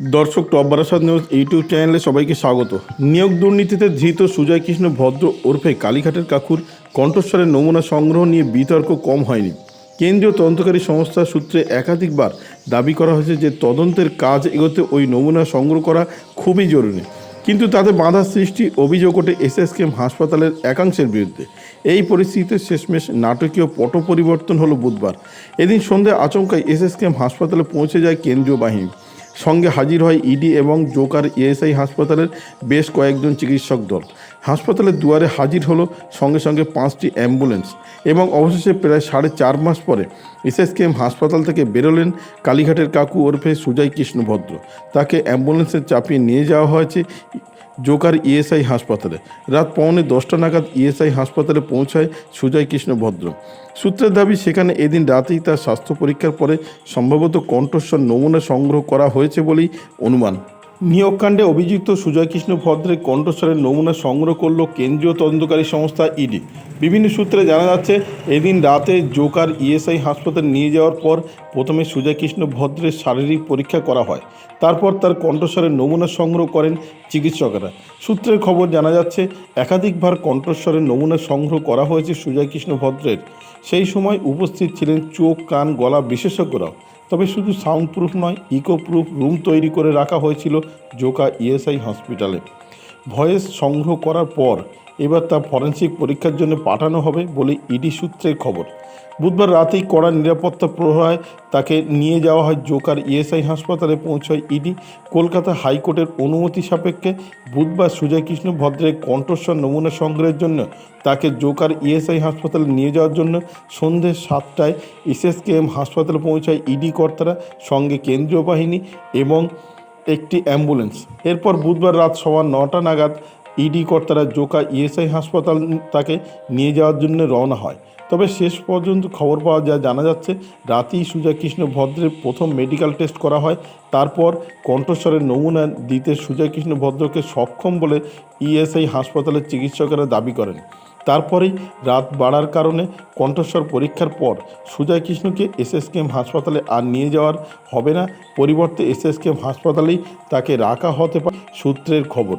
দর্শক top news YouTube চ্যানেলে সবাইকে স্বাগত। নিয়োগ দুর্নীতিতে ধৃত সুজয় কৃষ্ণ ভদ্র ওরফে কালীঘাটের কাকুর কণ্ঠস্বরের নমুনা সংগ্রহ নিয়ে বিতর্ক কম হয়নি। কেন্দ্রীয় তদন্তকারী সংস্থা সূত্রে একাধিকবার দাবি করা হয়েছে যে তদন্তের কাজ এগোতে ওই নমুনা সংগ্রহ করা খুবই জরুরি। কিন্তু তাতে বাধা সৃষ্টি অভিযোগ ওঠে এসএসকেএম হাসপাতালের একাংশের বিরুদ্ধে। এই পরিস্থিতিতে শেষমেশ নাটকীয় পট পরিবর্তন হলো বুধবার। এদিন সন্ধ্যে আচমকায় এসএসকেএম হাসপাতালে পৌঁছে যায় কেন্দ্রীয় বাহিনী। সঙ্গে হাজির হয় ইডি এবং জোকার ইএসআই হাসপাতালের বেশ কয়েকজন চিকিৎসক দল। হাসপাতালের দুয়ারে হাজির হলো সঙ্গে সঙ্গে পাঁচটি অ্যাম্বুলেন্স এবং অবশেষে প্রায় সাড়ে চার মাস পরে এসএসকেএম হাসপাতাল থেকে বেরোলেন কালীঘাটের কাকু ওরফে সুজয় কৃষ্ণভদ্র তাকে অ্যাম্বুলেন্সে চাপিয়ে নিয়ে যাওয়া হয়েছে জোকার ইএসআই হাসপাতালে। রাত পৌনে দশটা নাগাদ ইএসআই হাসপাতালে পৌঁছায় সুজয় কৃষ্ণ ভদ্র। সূত্রের দাবি, সেখানে এদিন রাতেই তার স্বাস্থ্য পরীক্ষার পরে সম্ভবত কণ্ঠস্বর নমুনা সংগ্রহ করা হয়েছে বলেই অনুমান। নিয়োগকাণ্ডে অভিযুক্ত সুজয় কৃষ্ণ ভদ্রের কণ্ঠস্বরের নমুনা সংগ্রহ করল কেন্দ্রীয় তদন্তকারী সংস্থা ইডি। বিভিন্ন সূত্রে জানা যাচ্ছে, এদিন রাতে জোকার ইএসআই হাসপাতালে নিয়ে যাওয়ার পর প্রথমে সুজয় কৃষ্ণ ভদ্রের শারীরিক পরীক্ষা করা হয়। তারপর তার কণ্ঠস্বরের নমুনা সংগ্রহ করেন চিকিৎসকেরা। সূত্রের খবর জানা যাচ্ছে, একাধিকবার কণ্ঠস্বরের নমুনা সংগ্রহ করা হয়েছে সুজয় কৃষ্ণ ভদ্রের। সেই সময় উপস্থিত ছিলেন চোখ, কান, গলা বিশেষজ্ঞরাও। তবে শুধু সাউন্ড প্রুফ নয় ইকো প্রুফ রুম তৈরি করে রাখা হয়েছিল জোকা ইএসআই হসপিটালে। ভয়েস সংগ্রহ করার পর এবার তা ফরেন্সিক পরীক্ষার জন্য পাঠানো হবে বলে ইডি সূত্রের খবর। বুধবার রাতেই কড়া নিরাপত্তা প্রহরায় তাকে নিয়ে যাওয়া হয় জোকার ইএসআই হাসপাতালে পৌঁছয় ইডি। কলকাতা হাইকোর্টের অনুমতি সাপেক্ষে বুধবার সুজয় কৃষ্ণ ভদ্রের কণ্ঠস্বর নমুনা সংগ্রহের জন্য তাকে জোকার ইএসআই হাসপাতালে নিয়ে যাওয়ার জন্য সন্ধ্যে সাতটায় এসএসকেএম হাসপাতালে পৌঁছায় ইডি কর্তারা, সঙ্গে কেন্দ্রীয় বাহিনী এবং একটি অ্যাম্বুলেন্স। এরপর বুধবার রাত সওয়া নটা নাগাদ ইডি কর্তারা জোকা ইএসআই হাসপাতাল তাকে নিয়ে যাওয়ার জন্য রওনা হয়। তবে শেষ পর্যন্ত খবর পাওয়া যায় জানা যাচ্ছে, রাতেই সুজয় কৃষ্ণ ভদ্রের প্রথম মেডিকেল টেস্ট করা হয়। তারপর কণ্ঠস্বরের নমুনা দিতে সুজয় কৃষ্ণ ভদ্রকে সক্ষম বলে ইএসআই হাসপাতালের চিকিৎসকেরা দাবি করেন। তারপরেই রাত বাড়ার কারণে কণ্ঠস্বর পরীক্ষার পর সুজয় কৃষ্ণকে এসএসকেএম হাসপাতালে আর নিয়ে যাওয়ার হবে না। পরিবর্তে এসএসকেএম হাসপাতালেই তাকে রাখা হতে পারে সূত্রের খবর।